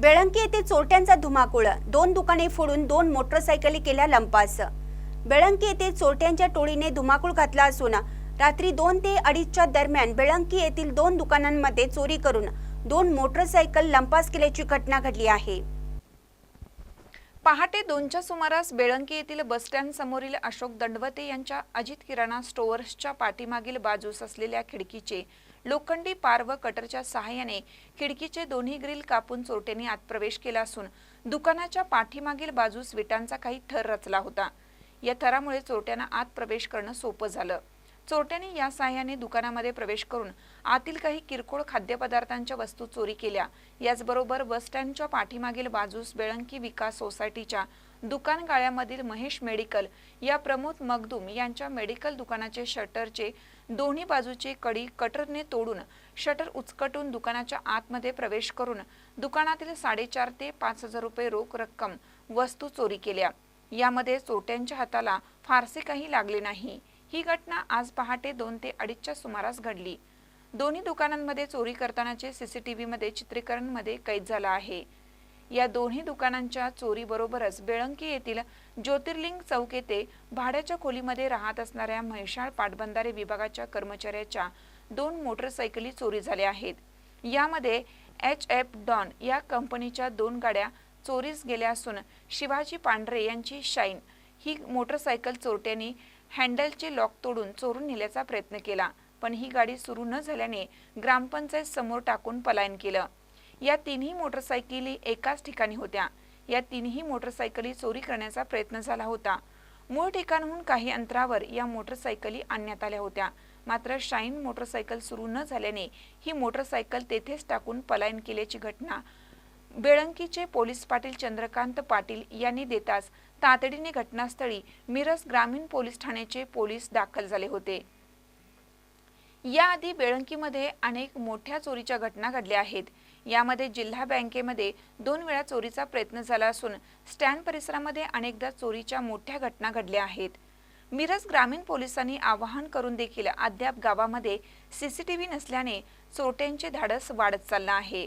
बेळंकी येथे चोरट्यांचा धुमाकूळ दोन दुकाने फोडून दोन मोटरसायकली केल्या लंपास. बेळंकी येथे चोरट्यांच्या टोळीने धुमाकूळ घातला असून रात्री दोन ते अडीचच्या दरम्यान बेळंकी येथील दोन दुकानांमध्ये चोरी करून दोन मोटरसायकल लंपास केल्याची घटना घडली आहे. पहाटे दोनच्या सुमारास बेळंकी येथील बसस्टँड समोरील अशोक दंडवते यांच्या अजित किराणा स्टोअर्सच्या पाठीमागील बाजूस असलेल्या खिडकीचे लोखंडी पार व कटरच्या सहाय्याने खिडकीचे दोन्ही ग्रिल कापून चोरट्यांनी आत प्रवेश केला असून दुकानाच्या पाठीमागील बाजूस विटांचा काही थर रचला होता. या थरामुळे चोरट्यांना आत प्रवेश करणं सोपं झालं. चोरट्यांनी या सहाय्याने दुकानामध्ये प्रवेश करून आतील काही किरकोळ खाद्यपदार्थांच्या वस्तू चोरी केल्या. याचबरोबर बसस्टँडच्या पाठीमागील बाजूस बेळंकी विकास सोसायटीच्या दुकान गाळ्यामधील महेश मेडिकल या प्रमोद मगदूम यांच्या मेडिकल दुकानाचे शटरचे दोन्ही बाजूचे कडी कटरने तोडून शटर उचकटून दुकानाच्या आतमध्ये प्रवेश करून दुकानातील साडेचार ते पाच हजार रुपये रोख रक्कम वस्तू चोरी केल्या. यामध्ये चोरट्यांच्या हाताला फारसे काही लागले नाही. ही घटना आज पहाटे दोन ते अडीचच्या सुमारास घडली. दोन्ही दुकानांमध्ये चोरी करतानाचे सीसीटीव्ही मध्ये कैद झाला आहे. या दोन्ही दुकानांच्या चोरीबरोबरच बेळंकी येथील ज्योतिर्लिंग चौक येथे भाड्याच्या खोलीमध्ये राहत असणाऱ्या म्हैसाळ पाटबंधारे विभागाच्या कर्मचाऱ्याच्या दोन मोटरसायकली चोरी झाल्या आहेत. यामध्ये एच एफ डॉन या कंपनीच्या दोन गाड्या चोरीस गेल्या असून शिवाजी पांढरे यांची शाईन ही मोटरसायकल चोरट्यांनी हँडलचे लॉक तोडून चोरून नेल्याचा प्रयत्न केला पण ही गाडी सुरू न झाल्याने ग्रामपंचायत समोर टाकून पलायन केलं. या तिन्ही मोटरसायकली एकाच ठिकाणी होत्या. या तिन्ही मोटरसायकली चोरी करण्याचा प्रयत्न झाला होता. मूळ ठिकाणहून काही अंतरावर या मोटरसायकली आणण्यात आल्या होत्या. मात्र शाईन मोटरसायकल सुरू न झाल्याने ही मोटरसायकल तेथेच टाकून पलायन केल्याची घटना बेळंकीचे पोलीस पाटील चंद्रकांत पाटील यांनी देताच तातडीने घटनास्थळी मिरज ग्रामीण पोलीस ठाण्याचे पोलीस दाखल झाले होते. याआधी बेळंकीमध्ये अनेक मोठ्या चोरीच्या घटना घडल्या आहेत. यामध्ये जिल्हा बँकेमध्ये दोन वेळा चोरीचा प्रयत्न झाला असून स्टँड परिसरामध्ये अनेकदा चोरीच्या मोठ्या घटना घडल्या आहेत. मिरज ग्रामीण पोलिसांनी आवाहन करून देखील अद्याप गावामध्ये सीसीटीव्ही नसल्याने चोरट्यांचे धाडस वाढत चाललं आहे.